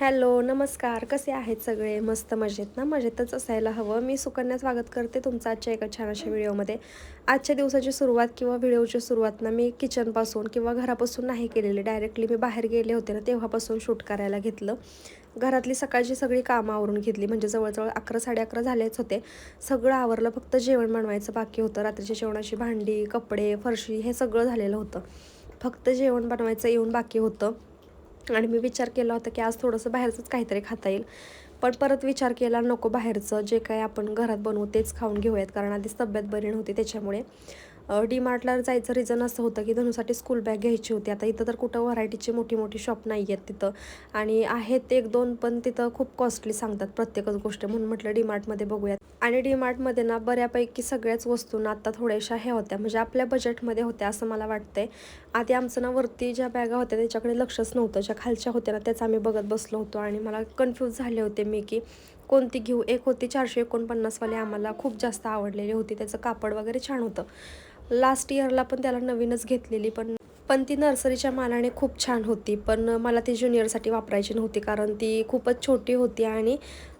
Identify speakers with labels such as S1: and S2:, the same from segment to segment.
S1: Hello नमस्कार. कसे आहेत सगळे? मस्त मजेत ना? मजेतच असायला हवं. मी सुकन्या स्वागत करते तुमचं आजच्या एका छान अशा व्हिडिओमध्ये. आजच्या दिवसाची सुरुवात किंवा व्हिडिओची सुरुवात ना मी किचनपासून किंवा घरापासून नाही केलेली. डायरेक्टली मी बाहेर गेले होते ना तेव्हापासून शूट करायला घेतलं. घरातली सकाळची सगळी कामं आवरून घेतली. म्हणजे जवळजवळ अकरा साडे अकरा झालेच होते. सगळं आवरलं. फक्त जेवण बनवायचं बाकी होतं. रात्रीच्या जेवणाची भांडी कपडे फरशी हे सगळं झालेलं होतं. फक्त जेवण बनवायचं येऊन बाकी होतं. आणि मी विचार केला होता की आज थोडंसं बाहेरचंच काहीतरी खाता येईल. पण परत विचार केला नको बाहेरचं जे काही आपण घरात बनवू तेच खाऊन घेऊयात कारण आधीच तब्येत बरी नव्हती त्याच्यामुळे. डी मार्टला जायचं रिझन असं होतं की धनुसाठी स्कूल बॅग घ्यायची होती. आता इथं तर कुठं व्हरायटीची मोठी मोठी शॉप नाही आहेत तिथं. आणि आहेत एक दोन पण तिथं खूप कॉस्टली सांगतात प्रत्येकच गोष्ट. म्हणून म्हटलं डी मार्टमध्ये बघूयात. आणि डी मार्टमध्ये ना बऱ्यापैकी सगळ्याच वस्तूंना आत्ता आता थोड्याशा हे होत्या. म्हणजे आपल्या बजेटमध्ये होत्या असं मला वाटतंय. आधी आमचं ना वरती ज्या बॅगा होत्या त्याच्याकडे लक्षच नव्हतं. ज्या खालच्या होत्या ना त्याच आम्ही बघत बसलो होतो. आणि मला कन्फ्यूज झाले होते मी की कोणती घेऊ? एक होती चारशे एकोणपन्नासवाली आम्हाला खूप जास्त आवडलेली होती. त्याचं कापड वगैरे छान होतं. लास्ट इयरला पण त्याला नवीनच घेतलेली पण पण ती नर्सरीच्या मानाने खूप छान होती. पण मला ती ज्युनियरसाठी वापरायची नव्हती कारण ती खूपच छोटी होती आणि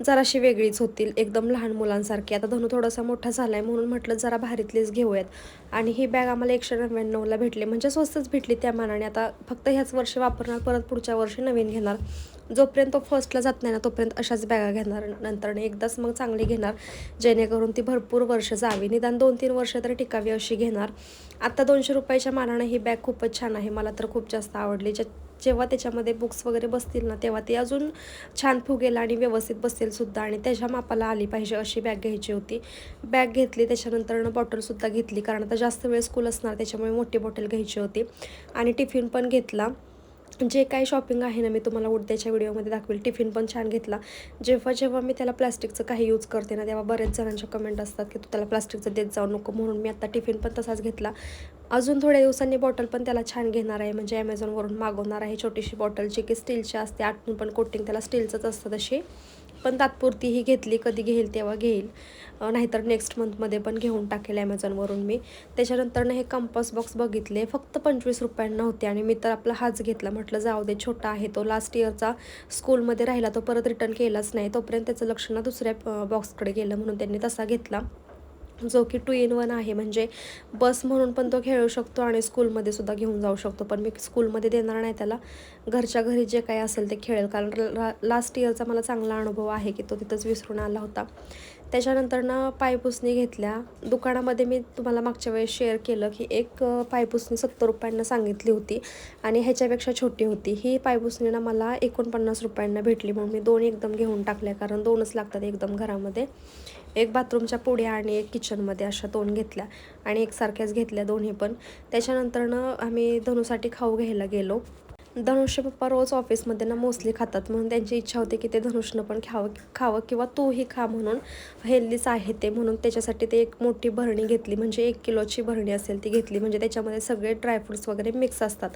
S1: जराशी वेगळीच होतील एकदम लहान मुलांसारखी. आता धनु थोडासा मोठा झाला आहे म्हणून म्हटलं जरा भारीतलीच घेऊयात. आणि ही बॅग आम्हाला एकशे नव्याण्णवला भेटली. म्हणजे स्वस्तच भेटली त्या मानाने. आता फक्त ह्याच वर्षी वापरणार परत पुढच्या वर्षी नवीन घेणार. जोपर्यंत तो फर्स्टला जात नाही ना तोपर्यंत अशाच बॅगा घेणार नंतर एकदाच मग चांगली घेणार. जेणेकरून ती भरपूर वर्ष जावी. निदान दोन तीन वर्ष तरी टिकावी अशी घेणार. आत्ता दोनशे रुपयाच्या मानाने ही बॅग खूपच छान आहे. मला तर खूप जास्त आवडली. ज्या जेव्हा त्याच्यामध्ये बुक्स वगैरे बसतील ना तेव्हा ती अजून छान फुगेल आणि व्यवस्थित बसेल सुद्धा. आणि त्याच्या मापाला आली पाहिजे अशी बॅग घ्यायची होती. बॅग घेतली त्याच्यानंतर बॉटलसुद्धा घेतली. कारण आता जास्त वेळ स्कूल असणार त्याच्यामुळे मोठी बॉटल घ्यायची होती. आणि टिफिन पण घेतला. जे काही शॉपिंग आहे ना मी तुम्हाला उडत्याच्या व्हिडिओमध्ये दाखवेल. टिफिन पण छान घेतला. जेव्हा जेव्हा मी त्याला प्लास्टिकचं काही यूज करते ना तेव्हा बरेच जणांच्या कमेंट असतात की तू त्याला प्लास्टिकचं देत जाऊ नको म्हणून. मी आता टिफिन पण तसाच घेतला. अजून थोड्या दिवसांनी बॉटल पण त्याला छान घेणार आहे. म्हणजे ॲमेझॉनवरून मागवणार आहे छोटीशी बॉटल जी की स्टीलची असते. आटून पण कोटिंग त्याला स्टीलचंच असतं तशी. पण तात्पुरती ही घेतली कधी घेईल तेव्हा घेईल. नाहीतर नेक्स्ट मंथमध्ये पण घेऊन टाकेल ॲमेझॉनवरून मी. त्याच्यानंतरनं हे कंपस बॉक्स बघितले. फक्त पंचवीस रुपयांना होते आणि मी तर आपला हाच घेतला. म्हटलं जाऊ दे छोटा आहे तो. लास्ट इयरचा स्कूलमध्ये राहिला तो परत रिटर्न केलाच नाही. तोपर्यंत त्याचं लक्ष ना दुसऱ्या बॉक्सकडे गेलं म्हणून त्यांनी तसा घेतला. जो की टू इन वन आहे. म्हणजे बस म्हणून पण तो खेळू शकतो आणि स्कूलमध्ये सुद्धा घेऊन जाऊ शकतो. पण मी स्कूलमध्ये देणार नाही त्याला. घरच्या घरी जे काही असेल ते खेळेल. कारण लास्ट इयरचा मला चांगला अनुभव आहे की तो तिथंच विसरून आला होता. त्याच्यानंतरनं पायपुसणी घेतल्या. दुकानामध्ये मी तुम्हाला मागच्या वेळेस शेअर केलं की एक पायपुसणी सत्तर रुपयांना सांगितली होती आणि ह्याच्यापेक्षा छोटी होती. ही पायपुसणी ना मला एकोणपन्नास रुपयांना भेटली. म्हणून मी दोन एकदम घेऊन टाकल्या कारण दोनच लागतात एकदम घरामध्ये. एक बाथरूमच्या पुढे आणि एक किचनमध्ये अशा दोन घेतल्या आणि एकसारख्याच घेतल्या दोन्ही पण. त्याच्यानंतरनं आम्ही धनुसाठी खाऊ घ्यायला गेलो. धनुष्य पप्पा रोज ऑफिसमध्ये ना मोस्टली खातात. म्हणून त्यांची इच्छा होती की ते धनुष्यनं पण खावं खावं किंवा तूही खा म्हणून हेल्दीच आहे ते. म्हणून त्याच्यासाठी ते एक मोठी भरणी घेतली. म्हणजे एक किलोची भरणी असेल ती घेतली. म्हणजे त्याच्यामध्ये सगळे ड्रायफ्रुट्स वगैरे मिक्स असतात.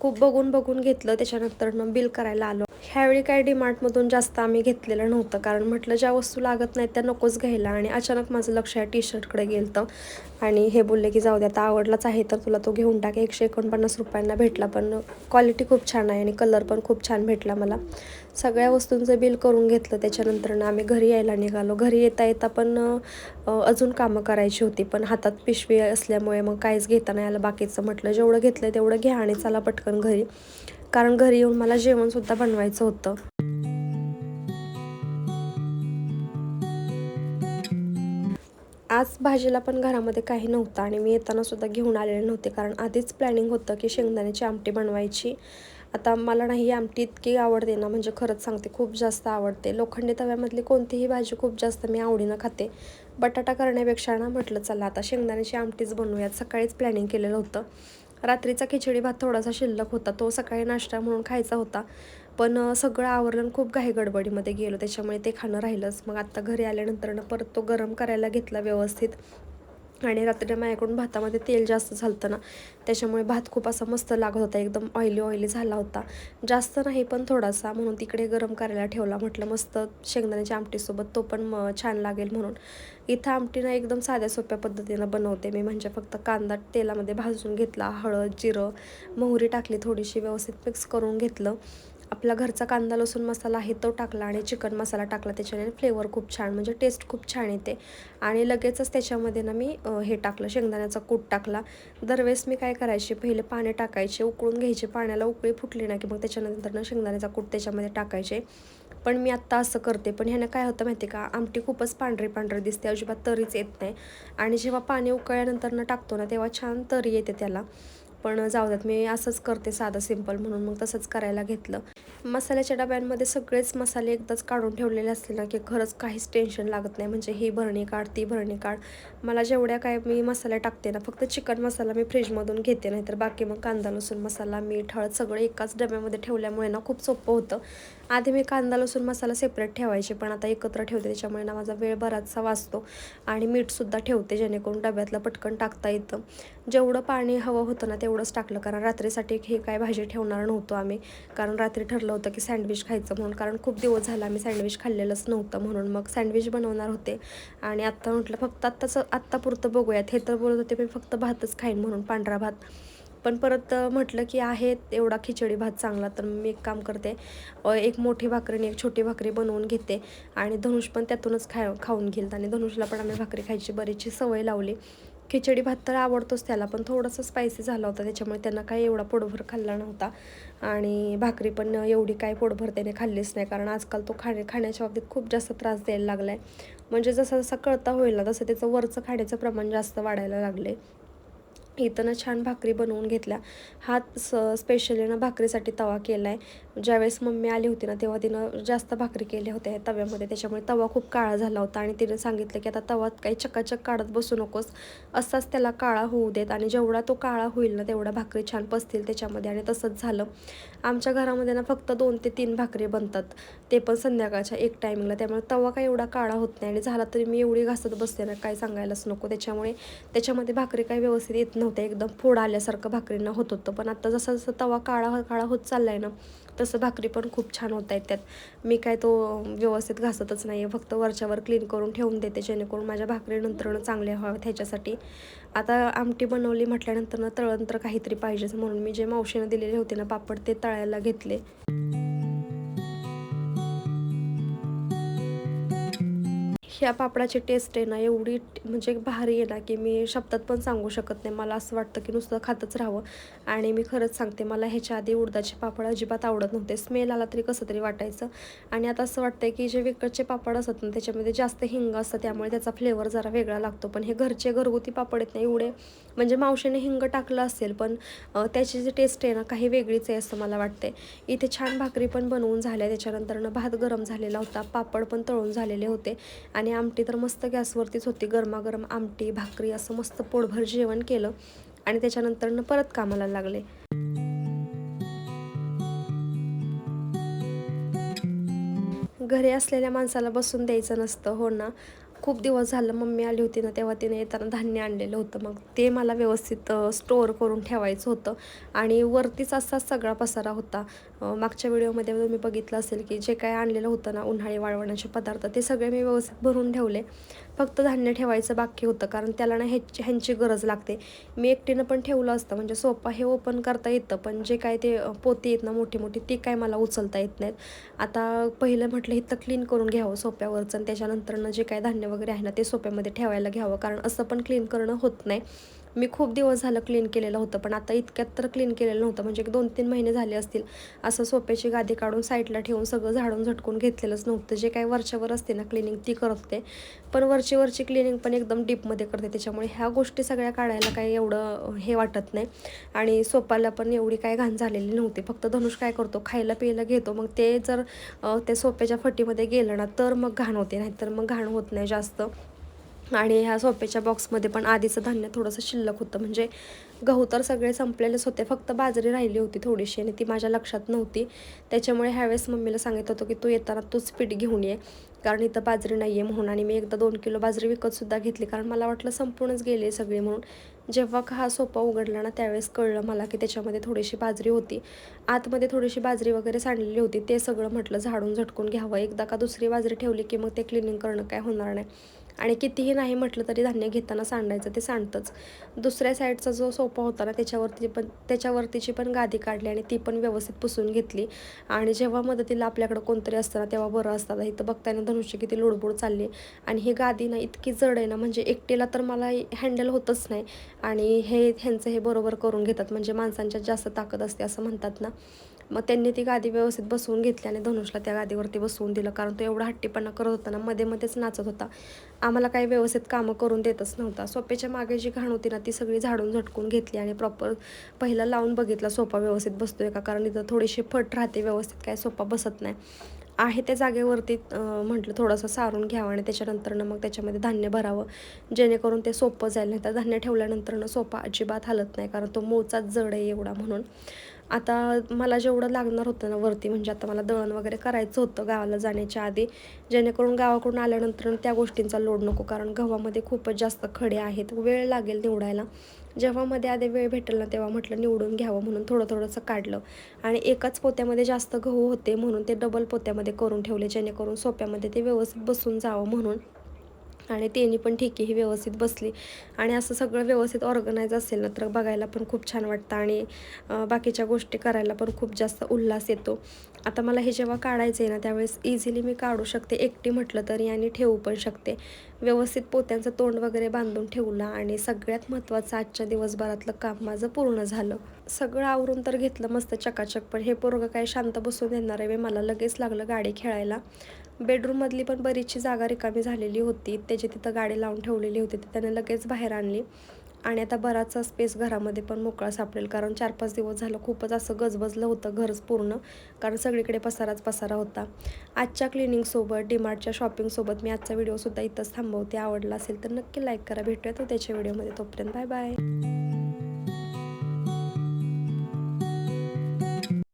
S1: खूप बघून बघून घेतलं. त्याच्यानंतरनं बिल करायला आलो. ह्यावेळी काय डीमार्टमधून जास्त आम्ही घेतलेलं नव्हतं. कारण म्हटलं ज्या वस्तू लागत नाहीत त्या नकोच घ्यायला. आणि अचानक माझं लक्ष या टी शर्टकडे गेलं आणि हे बोलले की जाऊ दे आता आवडलाच आहे तर तुला तो घेऊन टाक. एकशे एकोणपन्नास रुपयांना भेटला पण क्वालिटी खूप छान आहे आणि कलर पण खूप छान भेटला मला. सगळ्या वस्तूंचं बिल करून घेतलं. त्याच्यानंतर आम्ही घरी यायला निघालो. घरी येता येता पण अजून कामं करायची होती पण हातात पिशवी असल्यामुळे मग काहीच घेता नाही आलं. बाकीचं म्हटलं जेवढं घेतलं तेवढं घ्या आणि चला पटकन घरी. कारण घरी येऊन मला जेवणसुद्धा बनवायचं होतं. आज भाजीला पण घरामध्ये काही नव्हतं आणि मी येताना सुद्धा घेऊन आलेले नव्हते कारण आधीच प्लॅनिंग होतं की शेंगदाण्याची आमटी बनवायची. आता मला नाही आमटी इतकी आवडते ना म्हणजे खरंच सांगते खूप जास्त आवडते. लोखंडी तव्यामधली कोणतीही भाजी खूप जास्त मी आवडीनं खाते. बटाटा करण्यापेक्षा ना म्हटलं चला आता शेंगदाण्याची आमटीच बनवूयात. सकाळीच प्लॅनिंग केलेलं होतं. रात्रीचा खिचडी भात थोडासा शिल्लक होता. तो सकाळी नाश्ता म्हणून खायचा होता. पण सगळं आवरण खूप घाई गडबडीमध्ये गेलो. त्याच्यामुळे ते खाणं राहिलंच. मग आत्ता घरी आल्यानंतर परत तो गरम करायला घेतला व्यवस्थित. आणि रात्री माझ्याकडून भातामध्ये तेल जास्त झालं ना त्याच्यामुळे भात खूप असा मस्त लागत होता एकदम ऑइली ऑइली झाला होता. जास्त नाही पण थोडासा. म्हणून तिकडे गरम करायला ठेवला म्हटलं मस्त शेंगदाण्याच्या आमटीसोबत तो पण म छान लागेल म्हणून. इथं आमटी ना एकदम साध्या सोप्या पद्धतीनं बनवते मी. म्हणजे फक्त कांदा तेलामध्ये भाजून घेतला हळद जिरं मोहरी टाकली थोडीशी व्यवस्थित मिक्स करून घेतलं. आपला घरचा कांदा लसूण मसाला आहे तो टाकला आणि चिकन मसाला टाकला त्याच्याने फ्लेवर खूप छान म्हणजे टेस्ट खूप छान येते. आणि लगेचच त्याच्यामध्ये ना मी हे टाकलं शेंगदाण्याचा कूट टाकला. दरवेळेस मी काय करायचे पहिले पाणी टाकायचे उकळून घ्यायचे. पाण्याला उकळी फुटली ना की मग त्याच्यानंतर ना शेंगदाण्याचा कूट त्याच्यामध्ये टाकायचे. पण मी आत्ता असं करते पण ह्यानं काय होतं माहिती का? आमटी खूपच पांढरी पांढरी दिसते अजिबात तरीच येत नाही. आणि जेव्हा पाणी उकळल्यानंतर ना टाकतो ना तेव्हा छान तरी येते त्याला. पण जाऊ द्यात मी असंच करते साधं सिंपल म्हणून मग तसंच करायला घेतलं. मसाल्याच्या डब्यांमध्ये सगळेच मसाले एकदाच काढून ठेवलेले असले ना की खरंच काहीच टेन्शन लागत नाही. म्हणजे ही भरणी काढ ती भरणी काढ. मला जेवढ्या काय मी मसाले टाकते ना फक्त चिकन मसाला मी फ्रीजमधून घेते नाहीतर बाकी मग कांदा लसूण मसाला मीठ हळद सगळं एकाच डब्यामध्ये ठेवल्यामुळे ना खूप सोपं होतं. आधी मी कांदा लसूण मसाला सेपरेट ठेवायचे पण आता एकत्र ठेवते त्याच्यामुळे ना माझा वेळ बराचसा वाचतो आणि मीठसुद्धा ठेवते जेणेकरून डब्यातलं पटकन टाकता येतं. जेवढं पाणी हवं होतं ना तेवढंच टाकलं कारण रात्रीसाठी हे काय भाजी ठेवणार नव्हतो आम्ही. कारण रात्री ठरलं होतं की सँडविच खायचं म्हणून कारण खूप दिवस झाला आम्ही सँडविच खाल्लेलंच नव्हतं म्हणून. मग सँडविच बनवणार होते आणि आत्ता म्हटलं फक्त आत्ताचं आत्तापुरतं बघूयात. हे तर बोलत होते मी फक्त भातच खाईन म्हणून पांढरा भात. पण परत म्हटलं की आहे एवढा खिचडी भात चांगला तर मी एक काम करते एक मोठी भाकरी आणि एक छोटी भाकरी बनवून घेते आणि धनुष पण त्यातूनच खा खाऊन घेईल. आणि धनुषला पण आम्ही भाकरी खायची बरीचशी सवय लावली. खिचडी भात तर आवडतोच त्याला पण थोडंसं स्पायसी झाला होता त्याच्यामुळे त्यांना काही एवढा पोटभर खाल्ला नव्हता. आणि भाकरी पण एवढी काय पोटभर त्याने खाल्लीच नाही कारण आजकाल तो खाणे खाण्याच्या बाबतीत खूप जास्त त्रास द्यायला लागला आहे म्हणजे जसा जसा कळता होईल ना तसं त्याचं वरचं खाण्याचं प्रमाण जास्त वाढायला लागले इथं ना छान भाकरी बनवून घेतल्या. हा स स्पेशली ना भाकरीसाठी तवा केला आहे ज्यावेळेस मम्मी आली होती ना तेव्हा तिनं जास्त भाकरी केल्या होत्या ह्या तव्यामध्ये. त्याच्यामुळे तवा खूप काळा झाला होता आणि तिने सांगितलं की आता तवात काही चकाचक काढत बसू नकोस. असाच त्याला काळा होऊ देत आणि जेवढा तो काळा होईल ना तेवढा भाकरी छान पसतील त्याच्यामध्ये आणि तसंच झालं. आमच्या घरामध्ये ना फक्त दोन ते तीन भाकरी बनतात. ते पण संध्याकाळच्या एक टायमिंगला त्यामुळे तवा काही एवढा काळा होत नाही आणि झाला तरी मी एवढी घासत बसते ना काय सांगायलाच नको. त्याच्यामुळे त्याच्यामध्ये भाकरी काही व्यवस्थित येत नव्हत्या. एकदम फोड आल्यासारखं भाकरींना होत होतं. पण आता जसं जसं तवा काळा काळा होत चालला आहे ना तसं भाकरी पण खूप छान होत आहेत त्यात. मी काय तो व्यवस्थित घासतच नाही आहे फक्त वरच्यावर क्लीन करून ठेवून देते जेणेकरून माझ्या भाकरी नंतरनं चांगल्या व्हाव्यात ह्याच्यासाठी. आता आमटी बनवली म्हटल्यानंतर ना काहीतरी पाहिजेच म्हणून मी जे मावशीनं दिलेले होते ना पापड ते तळायला घेतले. ह्या पापडाची टेस्ट आहे ना एवढी म्हणजे भारी आहे ना की मी शब्दात पण सांगू शकत नाही. मला असं वाटतं की नुसतं खातच राहावं. आणि मी खरंच सांगते मला ह्याच्या आधी उडदाचे पापड अजिबात आवडत नव्हते. स्मेल आला तरी कसं तरी वाटायचं. आणि आता असं वाटतंय की जे विकतचे पापड असतात ना त्याच्यामध्ये जास्त हिंग असतं त्यामुळे त्याचा फ्लेवर जरा वेगळा लागतो. पण हे घरचे घरगुती पापड आहेत ना एवढे म्हणजे मावशीने हिंग टाकलं असेल पण त्याची जी टेस्ट आहे ना काही वेगळीच आहे असं मला वाटते इथे छान भाकरी पण बनवून झाल्या. त्याच्यानंतर भात गरम झालेला होता. पापड पण तळून झालेले होते. आणि आमटी तर मस्त गॅसवरतीच होती गरमागरम आमटी भाकरी असं मस्त पोटभर जेवण केलं आणि त्याच्यानंतर परत कामाला लागले. घरी असलेल्या माणसाला बसून द्यायचं नसतं हो ना? खूप दिवस झालं मम्मी आली होती ना तेव्हा तिने येताना धान्य आणलेलं होतं. मग ते मला व्यवस्थित स्टोअर करून ठेवायचं होतं. आणि वरतीच असा सगळा पसारा होता. मागच्या व्हिडिओमध्ये तुम्ही बघितलं असेल की जे काय आणलेलं होतं ना उन्हाळी वाळवण्याचे पदार्थ ते सगळे मी व्यवस्थित भरून ठेवले. फक्त धान्य ठेवायचं बाकी होतं कारण त्याला ना ह्याची ह्यांची गरज लागते. मी एकटीनं पण ठेवलं असतं म्हणजे सोपा हे ओपन करता येतं पण जे काय ते पोते पोती आहेत ना मोठी मोठी ती काय मला उचलता येत नाहीत. आता पहिलं म्हटलं इथं क्लीन करून घ्यावं सोप्यावरचं आणि त्याच्यानंतरनं जे काय धान्य वगैरे आहे ना ते सोप्यामध्ये ठेवायला घ्यावं कारण असं पण क्लीन करणं होत नाही. मी खूप दिवस झालं क्लीन केलेलं होतं पण आता इतक्यात तर क्लीन केलेलं नव्हतं. म्हणजे एक दोन तीन महिने झाले असतील असं सोप्याची गादी काढून साईडला ठेवून सगळं झाडून झटकून घेतलेलंच नव्हतं. जे काही वरच्यावर असते ना क्लिनिंग ती करत. होते पण वरची वरची क्लिनिंग पण एकदम डीपमध्ये करते. त्याच्यामुळे ह्या गोष्टी सगळ्या काढायला काही एवढं हे वाटत नाही. आणि सोपाला पण एवढी काय घाण झालेली नव्हती. फक्त धनुष काय करतो खायला प्यायला घेतो. मग ते जर ते त्या सोप्याच्या फटीमध्ये गेलं ना तर मग घाण होते. नाहीतर मग घाण होत नाही जास्त. आणि ह्या सोप्याच्या बॉक्समध्ये पण आधीचं धान्य थोडंसं शिल्लक होतं. म्हणजे गहू तर सगळे संपलेलेच होते. फक्त बाजरी राहिली होती थोडीशी आणि ती माझ्या लक्षात नव्हती. त्याच्यामुळे ह्यावेळेस मम्मीला सांगित होतो की तू येताना तूच पीठ घेऊन ये. कारण इथं बाजरी नाही आहे म्हणून आणि मी एकदा दोन किलो बाजरी विकतसुद्धा घेतली. कारण मला वाटलं संपूर्णच गेली सगळी म्हणून. जेव्हा का हा सोपा उघडला ना त्यावेळेस कळलं मला की त्याच्यामध्ये थोडीशी बाजरी होती. आतमध्ये थोडीशी बाजरी वगैरे सांडलेली होती. ते सगळं म्हटलं झाडून झटकून घ्यावं. एकदा का दुसरी बाजरी ठेवली की मग ते क्लिनिंग करणं काय होणार नाही. आणि कितीही नाही म्हटलं तरी धान्य घेताना सांडायचं ते सांडतंच. दुसऱ्या साईडचा जो सोफा होता ना त्याच्यावरती पण त्याच्यावरतीची पण गादी काढली आणि ती पण व्यवस्थित पुसून घेतली. आणि जेव्हा मदतीला आपल्याकडं कोणतरी असतं ना तेव्हा बरं असतं. इथं बघताना धनुष्य किती लोडबोड चालली. आणि ही गादी ना इतकी जड आहे ना म्हणजे एकटीला तर मला हँडल होतच नाही. आणि हे ह्यांचं हे बरोबर करून घेतात. म्हणजे माणसांच्या जास्त ताकद असते असं म्हणतात ना. मग त्यांनी ती गादी व्यवस्थित बसवून घेतली आणि धनुषला त्या गादीवरती बसवून दिलं. कारण तो एवढा हट्टीपणा करत होता ना मध्ये मध्येच नाचत होता. आम्हाला काही व्यवस्थित कामं करून देतच नव्हता. सोप्याच्या मागे जी घाण होती ना ती सगळी झाडून झटकून घेतली आणि प्रॉपर पहिला लावून बघितला सोपा व्यवस्थित बसतोय का? कारण इथं थोडीशी फट राहते व्यवस्थित काय सोपा बसत नाही. आहे त्या जागेवरती म्हटलं थोडंसं सारून घ्यावं आणि त्याच्यानंतरनं मग त्याच्यामध्ये धान्य भरावं. जेणेकरून ते सोपं जाईल. नाही तर धान्य ठेवल्यानंतरनं सोपा अजिबात हलत नाही कारण तो मोचाच जड आहे एवढा म्हणून. आता मला जेवढं लागणार होतं ना वरती म्हणजे आता मला दळण वगैरे करायचं होतं गावाला जाण्याच्या आधी जेणेकरून गावाकडून आल्यानंतर त्या गोष्टींचा लोड नको कारण गव्हामध्ये खूपच जास्त खडे आहेत. वेळ लागेल निवडायला. जेव्हा मध्ये आधी वेळ भेटेल ना तेव्हा म्हटलं निवडून घ्यावं म्हणून थोडं थोडंसं काढलं. आणि एकाच पोत्यामध्ये जास्त गहू होते म्हणून ते डबल पोत्यामध्ये करून ठेवले जेणेकरून सोप्यामध्ये ते व्यवस्थित बसून जावं म्हणून. आणि त्यांनी पण ठीक आहे ही व्यवस्थित बसली. आणि असं सगळं व्यवस्थित ऑर्गनाईज असेल ना तर बघायला पण खूप छान वाटतं आणि बाकीच्या गोष्टी करायला पण खूप जास्त उल्हास येतो. आता मला हे जेव्हा काढायचं आहे ना त्यावेळेस इझिली मी काढू शकते. एकटी म्हटलं तरी आणि ठेवू पण शकते. व्यवस्थित पोत्यांचं तोंड वगैरे बांधून ठेवलं आणि सगळ्यात महत्त्वाचं आजच्या दिवसभरातलं काम माझं पूर्ण झालं. सगळं आवरून तर घेतलं मस्त चकाचक पण हे पोरगं काय शांत बसून देणार आहे मला लगेच लागलं गाडी खेळायला. बेडरूममधली पण बरीचशी जागा रिकामी झालेली होती. त्याची तिथं गाडी लावून ठेवलेली होती. ती त्याने लगेच बाहेर आणली. आणि आता बराचसा स्पेस घरामध्ये पण मोकळा सापडेल. कारण चार पाच दिवस झालं खूपच असं गजबजलं होतं घरच पूर्ण. कारण सगळीकडे पसाराच पसारा होता. आजच्या क्लिनिंगसोबत डीमार्टच्या शॉपिंगसोबत मी आजचा व्हिडिओसुद्धा इथंच थांबवते. आवडला असेल तर नक्की लाईक करा. भेटूया तो त्याच्या व्हिडिओमध्ये तोपर्यंत बाय बाय